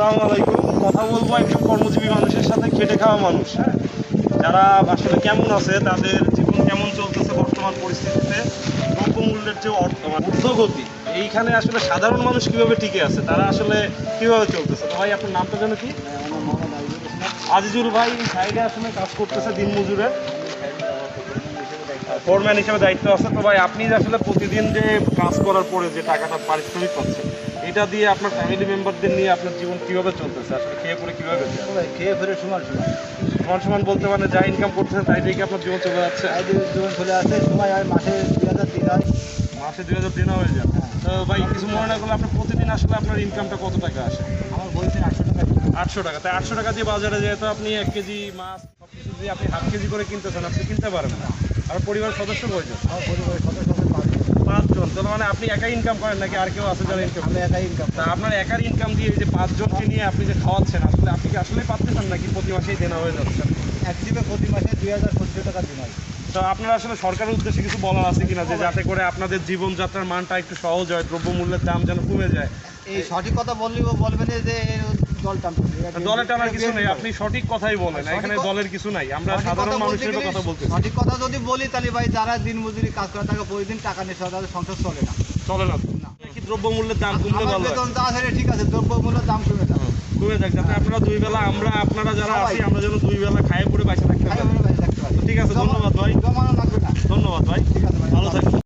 আসসালামু আলাইকুম। কথা বলব একটু কর্মজীবী মানুষের সাথে, খেটে খাওয়া মানুষ হ্যাঁ? যারা আসলে কেমন আছে, তাদের জীবন কেমন চলতেছে বর্তমান পরিস্থিতিতে দ্রব্যমূল্যের যে অর্থ মানে এইখানে আসলে সাধারণ মানুষ কীভাবে টিকে আছে, তারা আসলে কীভাবে চলতেছে? ভাই, আপনার নামটা যেন কি? আজিজুল ভাই সাইডে আসলে কাজ করতেছে দিন মজুরে ফোরম্যান হিসেবে দায়িত্ব আছে। তো ভাই আপনি আসলে প্রতিদিন যে কাজ করার পরে যে টাকাটা পারিশ্রমিক পাচ্ছেন এটা দিয়ে আপনার ফ্যামিলি মেম্বারদের নিয়ে আপনার জীবন কীভাবে চলতেছে? আসলে খেয়ে পরে কীভাবে খেয়ে ফেরে সমান সমান। সমান সমান বলতে মানে যা ইনকাম করতেছেন তাই দিয়ে কি আপনার জীবন চলে যাচ্ছে? জীবন চলে আসে সময় হয় মাসে দুই হাজার তিন হয়। মাসে দুই হাজার দিন হয়ে যায় তো ভাই কিছু মনে না করলে আপনার প্রতিদিন আসলে আপনার ইনকামটা কত টাকা আসে? আমার বলছে আটশো টাকা আটশো টাকা। তাই আটশো টাকা দিয়ে বাজারে যেহেতু আপনি এক কেজি মাছ সব কিছু দিয়ে আপনি হাফ কেজি করে কিনতেছেন আপনি কিনতে পারেন না। আর পরিবার সদস্য কয়জন? আমার পরিবারের সদস্য পাঁচজন। পাঁচজন। তাহলে মানে আপনি একাই ইনকাম করেন নাকি আর কেউ আছে যারা ইনকাম আমি একাই ইনকাম তা আপনার একার ইনকাম দিয়ে এই যে পাঁচজনকে নিয়ে আপনি যে খাওয়াচ্ছেন আসলে আপনি কি আসলেই পাচ্ছেন নাকি প্রতি মাসেই দেনা হয়ে যাচ্ছে? এক জিপে প্রতি মাসে দুই হাজার পঁচিশশো টাকা দিন তো আপনার আসলে সরকারের উদ্দেশ্যে কিছু বলার আছে কিনা যে যাতে করে আপনাদের জীবনযাত্রার মানটা একটু সহজ হয় দ্রব্যমূল্যের দাম যেন কমে যায়? এই সঠিক কথা বললেও বলবেন যে দল টানতেছে দলে টানার কিছু নেই আপনি সঠিক কথাই বলেন এখানে দলের কিছু নাই আমরা সাধারণ মানুষের কথা বলতে সঠিক কথা যদি বলি তাহলে ভাই যারা দিন কাজ করে তাকে প্রতিদিন টাকা নিয়ে তাদের সংসার চলে না। চলে না। দ্রব্যমূল্যের দাম কমলে আমার ভালো হয় বেতন যা আছে ঠিক আছে দ্রব্য দাম কমে যাবে। কমে যাক যাতে আপনারা দুই বেলা আমরা আপনারা যারা আছি আমরা যেন দুই বেলা থাকতে পারি। বাইরে থাকতে পারি। ঠিক আছে, ধন্যবাদ ভাই। ধন্যবাদ ভাই। ঠিক আছে ভালো থাকবেন।